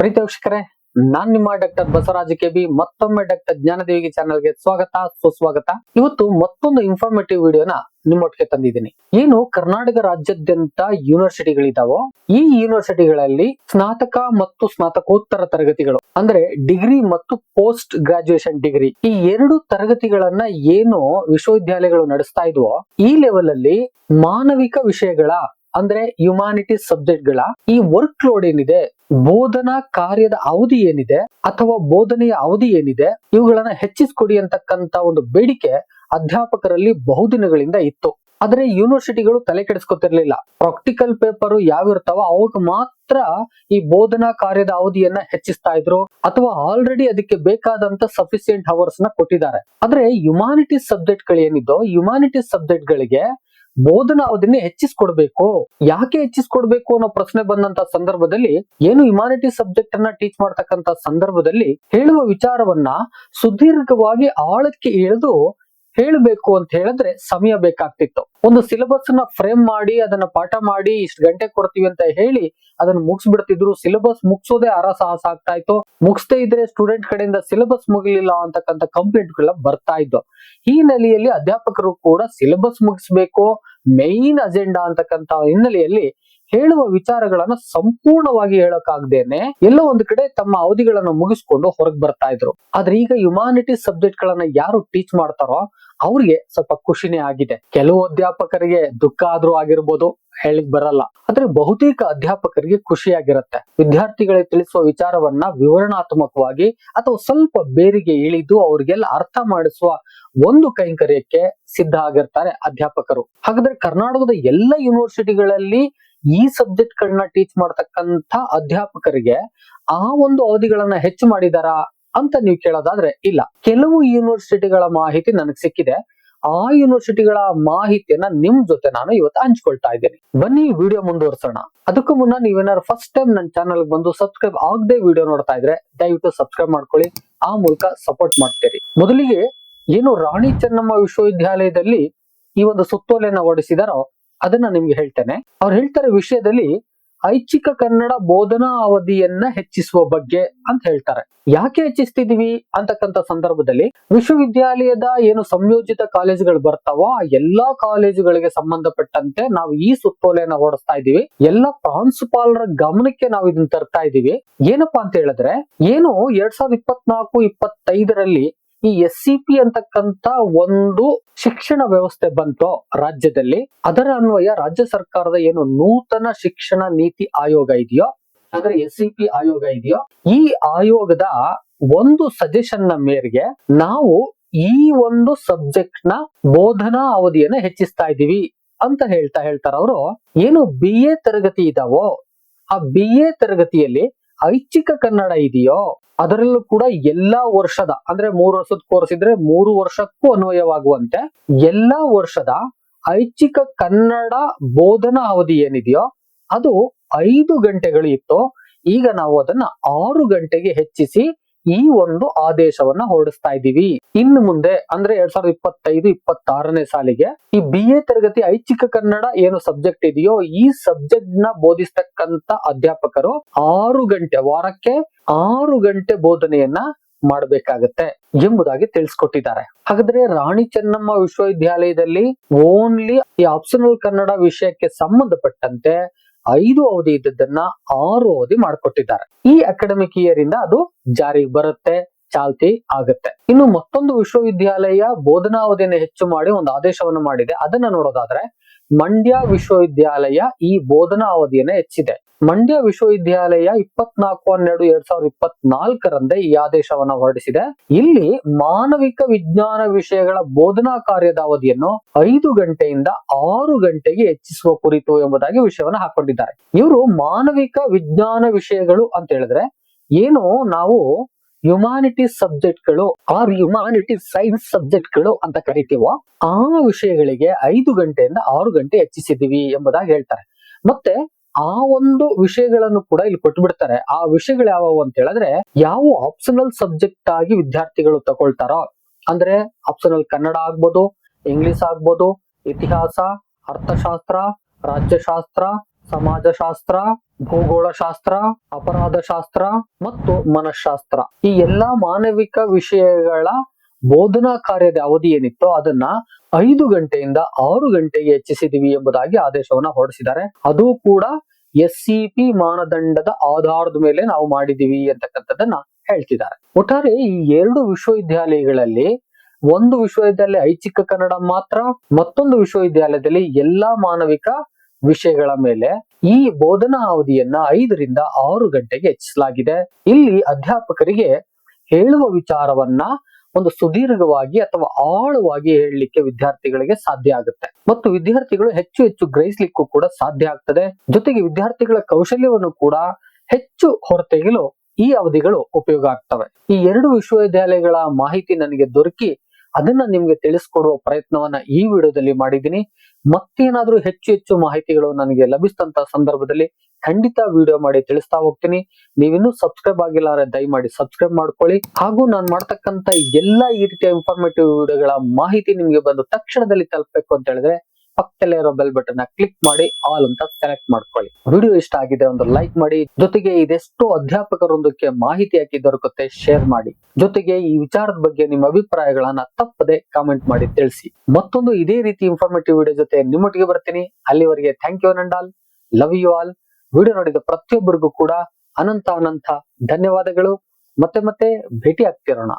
ಪ್ರೀತಿ ವೀಕ್ಷಕರೇ, ನಾನ್ ನಿಮ್ಮ ಡಾಕ್ಟರ್ ಬಸವರಾಜ ಕೆ ಬಿ, ಮತ್ತೊಮ್ಮೆ ಡಾಕ್ಟರ್ ಜ್ಞಾನದೇವಿಗೆ ಚಾನಲ್ಗೆ ಸ್ವಾಗತ, ಸುಸ್ವಾಗತ. ಇವತ್ತು ಮತ್ತೊಂದು ಇನ್ಫಾರ್ಮೇಟಿವ್ ವಿಡಿಯೋನ ನಿಮ್ಮೊಟ್ಟಿಗೆ ತಂದಿದ್ದೀನಿ. ಏನು ಕರ್ನಾಟಕ ರಾಜ್ಯಾದ್ಯಂತ ಯೂನಿವರ್ಸಿಟಿಗಳಿದಾವೋ ಈ ಯೂನಿವರ್ಸಿಟಿಗಳಲ್ಲಿ ಸ್ನಾತಕ ಮತ್ತು ಸ್ನಾತಕೋತ್ತರ ತರಗತಿಗಳು, ಅಂದ್ರೆ ಡಿಗ್ರಿ ಮತ್ತು ಪೋಸ್ಟ್ ಗ್ರಾಜುಯೇಷನ್ ಡಿಗ್ರಿ ಈ ಎರಡು ತರಗತಿಗಳನ್ನ ಏನು ವಿಶ್ವವಿದ್ಯಾಲಯಗಳು ನಡೆಸ್ತಾ ಇದ್ವೋ, ಈ ಲೆವೆಲ್ ಅಲ್ಲಿ ಮಾನವಿಕ ವಿಷಯಗಳ ಅಂದ್ರೆ ಹ್ಯುಮಾನಿಟೀಸ್ ಸಬ್ಜೆಕ್ಟ್ಗಳ ಈ ವರ್ಕ್ ಲೋಡ್ ಏನಿದೆ, ಬೋಧನಾ ಕಾರ್ಯದ ಅವಧಿ ಏನಿದೆ ಅಥವಾ ಬೋಧನೆಯ ಅವಧಿ ಏನಿದೆ, ಇವುಗಳನ್ನ ಹೆಚ್ಚಿಸ್ಕೊಡಿ ಅಂತಕ್ಕಂತ ಒಂದು ಬೇಡಿಕೆ ಅಧ್ಯಾಪಕರಲ್ಲಿ ಬಹುದಿನಗಳಿಂದ ಇತ್ತು. ಆದ್ರೆ ಯೂನಿವರ್ಸಿಟಿಗಳು ತಲೆ ಕೆಡಿಸ್ಕೊತಿರ್ಲಿಲ್ಲ. ಪ್ರಾಕ್ಟಿಕಲ್ ಪೇಪರ್ ಯಾವ ಇರ್ತಾವ ಅವಾಗ ಮಾತ್ರ ಈ ಬೋಧನಾ ಕಾರ್ಯದ ಅವಧಿಯನ್ನ ಹೆಚ್ಚಿಸ್ತಾ ಇದ್ರು ಅಥವಾ ಆಲ್ರೆಡಿ ಅದಕ್ಕೆ ಬೇಕಾದಂತ ಸಫಿಸಿಯಂಟ್ ಅವರ್ಸ್ನ ಕೊಟ್ಟಿದ್ದಾರೆ. ಆದ್ರೆ ಹ್ಯುಮಾನಿಟೀಸ್ ಸಬ್ಜೆಕ್ಟ್ಗಳು ಏನಿದ್ದೋ ಹ್ಯುಮಾನಿಟೀಸ್ ಸಬ್ಜೆಕ್ಟ್ ಗಳಿಗೆ ಬೋಧನಾ ಅವಧಿನ ಹೆಚ್ಚಿಸ್ಕೊಡ್ಬೇಕು. ಯಾಕೆ ಹೆಚ್ಚಿಸ್ಕೊಡ್ಬೇಕು ಅನ್ನೋ ಪ್ರಶ್ನೆ ಬಂದಂತ ಸಂದರ್ಭದಲ್ಲಿ ಏನು ಹ್ಯುಮಾನಿಟಿ ಸಬ್ಜೆಕ್ಟ್ ಅನ್ನ ಟೀಚ್ ಮಾಡ್ತಕ್ಕಂತ ಸಂದರ್ಭದಲ್ಲಿ ಹೇಳುವ ವಿಚಾರವನ್ನ ಸುದೀರ್ಘವಾಗಿ ಆಳಕ್ಕೆ ಇಳಿದು ಹೇಳಬೇಕು ಅಂತ ಹೇಳಿದ್ರೆ ಸಮಯ ಬೇಕಾಗ್ತಿತ್ತು. ಒಂದು ಸಿಲೆಬಸ್ನ ಫ್ರೇಮ್ ಮಾಡಿ, ಅದನ್ನ ಪಾಠ ಮಾಡಿ, ಇಷ್ಟು ಗಂಟೆ ಕೊಡ್ತೀವಿ ಅಂತ ಹೇಳಿ ಅದನ್ನ ಮುಗಿಸ್ಬಿಡ್ತಿದ್ರು. ಸಿಲೆಬಸ್ ಮುಗಿಸೋದೇ ಅರ ಸಾಹಸ ಆಗ್ತಾ ಇತ್ತು ಮುಗಿಸ್ದೇ ಇದ್ರೆ ಸ್ಟೂಡೆಂಟ್ ಕಡೆಯಿಂದ ಸಿಲೆಬಸ್ ಮುಗಿಲಿಲ್ಲ ಅಂತಕ್ಕಂಥ ಕಂಪ್ಲೇಂಟ್ಗಳ ಬರ್ತಾ ಇದ್ದು ಈ ನೆಲೆಯಲ್ಲಿ ಅಧ್ಯಾಪಕರು ಕೂಡ ಸಿಲೆಬಸ್ ಮುಗಿಸ್ಬೇಕು ಮೈನ್ ಅಜೆಂಡಾ ಅಂತಕ್ಕಂಥ ಹಿನ್ನೆಲೆಯಲ್ಲಿ ಹೇಳುವ ವಿಚಾರಗಳನ್ನ ಸಂಪೂರ್ಣವಾಗಿ ಹೇಳಕ್ಕಾಗ್ದೇನೆ ಎಲ್ಲೋ ಒಂದು ಕಡೆ ತಮ್ಮ ಅವಧಿಗಳನ್ನ ಮುಗಿಸ್ಕೊಂಡು ಹೊರಗೆ ಬರ್ತಾ ಇದ್ರು. ಆದ್ರೆ ಈಗ ಹ್ಯುಮಾನಿಟಿ ಸಬ್ಜೆಕ್ಟ್ ಗಳನ್ನ ಯಾರು ಟೀಚ್ ಮಾಡ್ತಾರೋ ಅವ್ರಿಗೆ ಸ್ವಲ್ಪ ಖುಷಿನೇ ಆಗಿದೆ. ಕೆಲವು ಅಧ್ಯಾಪಕರಿಗೆ ದುಃಖ ಆದ್ರೂ ಆಗಿರ್ಬೋದು, ಹೇಳಿಕ್ ಬರಲ್ಲ. ಆದ್ರೆ ಬಹುತೇಕ ಅಧ್ಯಾಪಕರಿಗೆ ಖುಷಿಯಾಗಿರುತ್ತೆ. ವಿದ್ಯಾರ್ಥಿಗಳಿಗೆ ತಿಳಿಸುವ ವಿಚಾರವನ್ನ ವಿವರಣಾತ್ಮಕವಾಗಿ ಅಥವಾ ಸ್ವಲ್ಪ ಬೇರಿಗೆ ಇಳಿದು ಅವ್ರಿಗೆಲ್ಲ ಅರ್ಥ ಮಾಡಿಸುವ ಒಂದು ಕೈಂಕರ್ಯಕ್ಕೆ ಸಿದ್ಧ ಆಗಿರ್ತಾರೆ ಅಧ್ಯಾಪಕರು. ಹಾಗಾದ್ರೆ ಕರ್ನಾಟಕದ ಎಲ್ಲ ಯೂನಿವರ್ಸಿಟಿಗಳಲ್ಲಿ ಈ ಸಬ್ಜೆಕ್ಟ್ ಗಳನ್ನ ಟೀಚ್ ಮಾಡ್ತಕ್ಕಂಥ ಅಧ್ಯಾಪಕರಿಗೆ ಆ ಒಂದು ಅವಧಿಗಳನ್ನ ಹೆಚ್ಚು ಮಾಡಿದಾರಾ ಅಂತ ನೀವು ಕೇಳೋದಾದ್ರೆ ಇಲ್ಲ. ಕೆಲವು ಯೂನಿವರ್ಸಿಟಿಗಳ ಮಾಹಿತಿ ನನಗೆ ಸಿಕ್ಕಿದೆ. ಆ ಯೂನಿವರ್ಸಿಟಿಗಳ ಮಾಹಿತಿಯನ್ನ ನಿಮ್ ಜೊತೆ ನಾನು ಇವತ್ತು ಹಂಚ್ಕೊಳ್ತಾ ಇದ್ದೀನಿ. ಬನ್ನಿ ವಿಡಿಯೋ ಮುಂದುವರ್ಸೋಣ. ಅದಕ್ಕೂ ಮುನ್ನ ನೀವೇನಾದ್ರು ಫಸ್ಟ್ ಟೈಮ್ ನನ್ನ ಚಾನಲ್ ಬಂದು ಸಬ್ಸ್ಕ್ರೈಬ್ ಆಗದೆ ವಿಡಿಯೋ ನೋಡ್ತಾ ಇದ್ರೆ ದಯವಿಟ್ಟು ಸಬ್ಸ್ಕ್ರೈಬ್ ಮಾಡ್ಕೊಳ್ಳಿ. ಆ ಮೂಲಕ ಸಪೋರ್ಟ್ ಮಾಡ್ತೀರಿ. ಮೊದಲಿಗೆ ಏನು ರಾಣಿ ಚೆನ್ನಮ್ಮ ವಿಶ್ವವಿದ್ಯಾಲಯದಲ್ಲಿ ಈ ಒಂದು ಸುತ್ತೋಲೆಯನ್ನ ಹೊರಡಿಸಿದಾರೋ ಅದನ್ನ ನಿಮ್ಗೆ ಹೇಳ್ತೇನೆ. ಅವ್ರು ಹೇಳ್ತಾರೆ ವಿಷಯದಲ್ಲಿ ಐಚ್ಛಿಕ ಕನ್ನಡ ಬೋಧನಾ ಅವಧಿಯನ್ನ ಹೆಚ್ಚಿಸುವ ಬಗ್ಗೆ ಅಂತ ಹೇಳ್ತಾರೆ. ಯಾಕೆ ಹೆಚ್ಚಿಸ್ತಿದೀವಿ ಅಂತಕ್ಕಂತ ಸಂದರ್ಭದಲ್ಲಿ ವಿಶ್ವವಿದ್ಯಾಲಯದ ಏನು ಸಂಯೋಜಿತ ಕಾಲೇಜುಗಳು ಬರ್ತಾವ ಎಲ್ಲಾ ಕಾಲೇಜುಗಳಿಗೆ ಸಂಬಂಧಪಟ್ಟಂತೆ ನಾವು ಈ ಸುತ್ತೋಲೆಯನ್ನ ಓಡಿಸ್ತಾ ಇದೀವಿ. ಎಲ್ಲ ಪ್ರಾಂಶುಪಾಲರ ಗಮನಕ್ಕೆ ನಾವು ಇದನ್ನ ತರ್ತಾ ಇದೀವಿ. ಏನಪ್ಪಾ ಅಂತ ಹೇಳಿದ್ರೆ, ಏನು ಎರಡ್ ಸಾವಿರದ ಇಪ್ಪತ್ನಾಲ್ಕು, ಇಪ್ಪತ್ತೈದರಲ್ಲಿ ಈ ಎಸ್ ಸಿ ಪಿ ಅಂತಕ್ಕಂತ ಒಂದು ಶಿಕ್ಷಣ ವ್ಯವಸ್ಥೆ ಬಂತು ರಾಜ್ಯದಲ್ಲಿ, ಅದರ ಅನ್ವಯ ರಾಜ್ಯ ಸರ್ಕಾರದ ಏನು ನೂತನ ಶಿಕ್ಷಣ ನೀತಿ ಆಯೋಗ ಇದೆಯೋ, ಅಂದ್ರೆ ಎಸ್ ಸಿ ಪಿ ಆಯೋಗ ಇದೆಯೋ, ಈ ಆಯೋಗದ ಒಂದು ಸಜೆಷನ್ನ ಮೇರೆಗೆ ನಾವು ಈ ಒಂದು ಸಬ್ಜೆಕ್ಟ್ನ ಬೋಧನಾ ಅವಧಿಯನ್ನ ಹೆಚ್ಚಿಸ್ತಾ ಇದೀವಿ ಅಂತ ಹೇಳ್ತಾ ಹೇಳ್ತಾರ ಅವರು. ಏನು ಬಿ ಎ ತರಗತಿ ಇದಾವೋ, ಆ ಬಿ ಎ ತರಗತಿಯಲ್ಲಿ ಐಚ್ಛಿಕ ಕನ್ನಡ ಇದೆಯೋ ಅದರಲ್ಲೂ ಕೂಡ ಎಲ್ಲಾ ವರ್ಷದ, ಅಂದ್ರೆ ಮೂರು ವರ್ಷದ ಕೋರ್ಸ್ ಇದ್ರೆ ಮೂರು ವರ್ಷಕ್ಕೂ ಅನ್ವಯವಾಗುವಂತೆ ಎಲ್ಲಾ ವರ್ಷದ ಐಚ್ಛಿಕ ಕನ್ನಡ ಬೋಧನಾ ಅವಧಿ ಏನಿದೆಯೋ ಅದು ಐದು ಗಂಟೆಗಳು ಇತ್ತು. ಈಗ ನಾವು ಅದನ್ನ ಆರು ಗಂಟೆಗೆ ಹೆಚ್ಚಿಸಿ ಈ ಒಂದು ಆದೇಶವನ್ನ ಹೊರಡಿಸ್ತಾ ಇದ್ದೀವಿ. ಇನ್ನು ಮುಂದೆ ಅಂದ್ರೆ ಎರಡ್ ಸಾವಿರದ ಇಪ್ಪತ್ತೈದು, ಇಪ್ಪತ್ತಾರನೇ ಸಾಲಿಗೆ ಈ ಬಿ ಎ ತರಗತಿ ಐಚ್ಛಿಕ ಕನ್ನಡ ಏನು ಸಬ್ಜೆಕ್ಟ್ ಇದೆಯೋ ಈ ಸಬ್ಜೆಕ್ಟ್ನ ಬೋಧಿಸ್ತಕ್ಕಂತ ಅಧ್ಯಾಪಕರು ಆರು ಗಂಟೆ ವಾರಕ್ಕೆ ಆರು ಗಂಟೆ ಬೋಧನೆಯನ್ನ ಮಾಡಬೇಕಾಗತ್ತೆ ಎಂಬುದಾಗಿ ತಿಳಿಸ್ಕೊಟ್ಟಿದ್ದಾರೆ. ಹಾಗಾದ್ರೆ ರಾಣಿ ಚೆನ್ನಮ್ಮ ವಿಶ್ವವಿದ್ಯಾಲಯದಲ್ಲಿ ಓನ್ಲಿ ಈ ಆಪ್ಷನಲ್ ಕನ್ನಡ ವಿಷಯಕ್ಕೆ ಸಂಬಂಧಪಟ್ಟಂತೆ ಐದು ಅವಧಿ ಇದ್ದದ್ದನ್ನ ಆರು ಅವಧಿ ಮಾಡಿಕೊಟ್ಟಿದ್ದಾರೆ. ಈ ಅಕಾಡೆಮಿಕ್ ಇಯರ್ ಇಂದ ಅದು ಜಾರಿಗೆ ಬರುತ್ತೆ, ಚಾಲ್ತಿ ಆಗುತ್ತೆ. ಇನ್ನು ಮತ್ತೊಂದು ವಿಶ್ವವಿದ್ಯಾಲಯ ಬೋಧನಾ ಅವಧಿಯನ್ನು ಹೆಚ್ಚು ಮಾಡಿ ಒಂದು ಆದೇಶವನ್ನು ಮಾಡಿದೆ. ಅದನ್ನ ನೋಡೋದಾದ್ರೆ ಮಂಡ್ಯ ವಿಶ್ವವಿದ್ಯಾಲಯ ಈ ಬೋಧನಾ ಅವಧಿಯನ್ನ ಹೆಚ್ಚಿದೆ. ಮಂಡ್ಯ ವಿಶ್ವವಿದ್ಯಾಲಯ ಇಪ್ಪತ್ನಾಲ್ಕು ಹನ್ನೆರಡು ಎರಡ್ ಸಾವಿರದ ಇಪ್ಪತ್ನಾಲ್ಕರಂದೇ ಈ ಆದೇಶವನ್ನು ಹೊರಡಿಸಿದೆ. ಇಲ್ಲಿ ಮಾನವಿಕ ವಿಜ್ಞಾನ ವಿಷಯಗಳ ಬೋಧನಾ ಕಾರ್ಯದ ಅವಧಿಯನ್ನು ಐದು ಗಂಟೆಯಿಂದ ಆರು ಗಂಟೆಗೆ ಹೆಚ್ಚಿಸುವ ಕುರಿತು ಎಂಬುದಾಗಿ ವಿಷಯವನ್ನ ಹಾಕೊಂಡಿದ್ದಾರೆ. ಇವರು ಮಾನವಿಕ ವಿಜ್ಞಾನ ವಿಷಯಗಳು ಅಂತ ಹೇಳಿದ್ರೆ, ಏನು ನಾವು ಹ್ಯುಮಾನಿಟೀಸ್ ಸಬ್ಜೆಕ್ಟ್ಗಳು ಆರ್ ಹ್ಯುಮಾನಿಟಿ ಸೈನ್ಸ್ ಸಬ್ಜೆಕ್ಟ್ಗಳು ಅಂತ ಕರಿತೀವೋ, ಆ ವಿಷಯಗಳಿಗೆ ಐದು ಗಂಟೆಯಿಂದ ಆರು ಗಂಟೆ ಹೆಚ್ಚಿಸಿದೀವಿ ಎಂಬುದಾಗಿ ಹೇಳ್ತಾರೆ. ಮತ್ತೆ ಆ ಒಂದು ವಿಷಯಗಳನ್ನು ಕೂಡ ಇಲ್ಲಿ ಕೊಟ್ಬಿಡ್ತಾರೆ. ಆ ವಿಷಯಗಳು ಯಾವುವು ಅಂತ ಹೇಳಿದ್ರೆ, ಯಾವ ಆಪ್ಷನಲ್ ಸಬ್ಜೆಕ್ಟ್ ಆಗಿ ವಿದ್ಯಾರ್ಥಿಗಳು ತಗೊಳ್ತಾರೋ, ಅಂದ್ರೆ ಆಪ್ಷನಲ್ ಕನ್ನಡ ಆಗ್ಬೋದು ಇಂಗ್ಲಿಷ್ ಆಗ್ಬೋದು, ಇತಿಹಾಸ, ಅರ್ಥಶಾಸ್ತ್ರ, ರಾಜ್ಯಶಾಸ್ತ್ರ, ಸಮಾಜಶಾಸ್ತ್ರ ಭೂಗೋಳಶಾಸ್ತ್ರ ಅಪರಾಧ ಶಾಸ್ತ್ರ ಮತ್ತು ಮನಃಶಾಸ್ತ್ರ. ಈ ಎಲ್ಲಾ ಮಾನವಿಕ ವಿಷಯಗಳ ಬೋಧನಾ ಕಾರ್ಯದ ಅವಧಿ ಏನಿತ್ತೋ ಅದನ್ನ ಐದು ಗಂಟೆಯಿಂದ ಆರು ಗಂಟೆಗೆ ಹೆಚ್ಚಿಸಿದೀವಿ ಎಂಬುದಾಗಿ ಆದೇಶವನ್ನ ಹೊರಡಿಸಿದ್ದಾರೆ. ಅದು ಕೂಡ ಎಸ್ ಸಿ ಪಿ ಮಾನದಂಡದ ಆಧಾರದ ಮೇಲೆ ನಾವು ಮಾಡಿದೀವಿ ಅಂತಕ್ಕಂಥದ್ದನ್ನ ಹೇಳ್ತಿದ್ದಾರೆ. ಒಟ್ಟಾರೆ ಈ ಎರಡು ವಿಶ್ವವಿದ್ಯಾಲಯಗಳಲ್ಲಿ ಒಂದು ವಿಶ್ವವಿದ್ಯಾಲಯ ಐಚ್ಛಿಕ ಕನ್ನಡ ಮಾತ್ರ, ಮತ್ತೊಂದು ವಿಶ್ವವಿದ್ಯಾಲಯದಲ್ಲಿ ಎಲ್ಲಾ ಮಾನವಿಕ ವಿಷಯಗಳ ಮೇಲೆ ಈ ಬೋಧನಾ ಅವಧಿಯನ್ನ ಐದರಿಂದ ಆರು ಗಂಟೆಗೆ ಹೆಚ್ಚಿಸಲಾಗಿದೆ. ಇಲ್ಲಿ ಅಧ್ಯಾಪಕರಿಗೆ ಹೇಳುವ ವಿಚಾರವನ್ನ ಒಂದು ಸುದೀರ್ಘವಾಗಿ ಅಥವಾ ಆಳವಾಗಿ ಹೇಳಲಿಕ್ಕೆ ವಿದ್ಯಾರ್ಥಿಗಳಿಗೆ ಸಾಧ್ಯ ಆಗುತ್ತೆ. ಮತ್ತು ವಿದ್ಯಾರ್ಥಿಗಳು ಹೆಚ್ಚು ಹೆಚ್ಚು ಗ್ರಹಿಸ್ಲಿಕ್ಕೂ ಕೂಡ ಸಾಧ್ಯ ಆಗ್ತದೆ. ಜೊತೆಗೆ ವಿದ್ಯಾರ್ಥಿಗಳ ಕೌಶಲ್ಯವನ್ನು ಕೂಡ ಹೆಚ್ಚು ಹೊರತೆಗೆಯಲು ಈ ಅವಧಿಗಳು ಉಪಯೋಗ ಆಗ್ತವೆ. ಈ ಎರಡು ವಿಶ್ವವಿದ್ಯಾಲಯಗಳ ಮಾಹಿತಿ ನನಗೆ ದೊರಕಿ ಅದನ್ನ ನಿಮ್ಗೆ ತಿಳಿಸ್ಕೊಡುವ ಪ್ರಯತ್ನವನ್ನ ಈ ವಿಡಿಯೋದಲ್ಲಿ ಮಾಡಿದ್ದೀನಿ. ಮತ್ತೇನಾದ್ರೂ ಹೆಚ್ಚು ಹೆಚ್ಚು ಮಾಹಿತಿಗಳು ನನಗೆ ಲಭಿಸಿದಂತ ಸಂದರ್ಭದಲ್ಲಿ ಖಂಡಿತ ವಿಡಿಯೋ ಮಾಡಿ ತಿಳಿಸ್ತಾ ಹೋಗ್ತೀನಿ. ನೀವಿನ್ನೂ ಸಬ್ಸ್ಕ್ರೈಬ್ ಆಗಿಲ್ಲ ಅಂದ್ರೆ ದಯಮಾಡಿ ಸಬ್ಸ್ಕ್ರೈಬ್ ಮಾಡ್ಕೊಳ್ಳಿ. ಹಾಗೂ ನಾನು ಮಾಡ್ತಕ್ಕಂತ ಎಲ್ಲಾ ಈ ರೀತಿಯ ಇನ್ಫಾರ್ಮೇಟಿವ್ ವಿಡಿಯೋಗಳ ಮಾಹಿತಿ ನಿಮ್ಗೆ ಬಂದು ತಕ್ಷಣದಲ್ಲಿ ತಲುಪಬೇಕು ಅಂತ ಹೇಳಿದ್ರೆ ಪಕ್ಕದಲ್ಲೇ ಇರೋ ಬೆಲ್ ಬಟನ್ ಕ್ಲಿಕ್ ಮಾಡಿ ಆಲ್ ಅಂತ ಸೆಲೆಕ್ಟ್ ಮಾಡ್ಕೊಳ್ಳಿ. ವಿಡಿಯೋ ಇಷ್ಟ ಆಗಿದೆ ಒಂದು ಲೈಕ್ ಮಾಡಿ, ಜೊತೆಗೆ ಇದೆಷ್ಟು ಅಧ್ಯಾಪಕರೊಂದಕ್ಕೆ ಮಾಹಿತಿ ಹಾಕಿ ದೊರಕುತ್ತೆ ಶೇರ್ ಮಾಡಿ. ಜೊತೆಗೆ ಈ ವಿಚಾರದ ಬಗ್ಗೆ ನಿಮ್ಮ ಅಭಿಪ್ರಾಯಗಳನ್ನ ತಪ್ಪದೆ ಕಾಮೆಂಟ್ ಮಾಡಿ ತಿಳಿಸಿ. ಮತ್ತೊಂದು ಇದೇ ರೀತಿ ಇನ್ಫಾರ್ಮೇಟಿವ್ ವಿಡಿಯೋ ಜೊತೆ ನಿಮ್ಮೊಟ್ಟಿಗೆ ಬರ್ತೀನಿ. ಅಲ್ಲಿವರೆಗೆ ಥ್ಯಾಂಕ್ ಯು ನಂಡಾಲ್ ಲವ್ ಯು ಆಲ್ ವಿಡಿಯೋ ನೋಡಿದ ಪ್ರತಿಯೊಬ್ಬರಿಗೂ ಕೂಡ ಅನಂತ ಅನಂತ ಧನ್ಯವಾದಗಳು. ಮತ್ತೆ ಮತ್ತೆ ಭೇಟಿ ಆಗ್ತಿರೋಣ.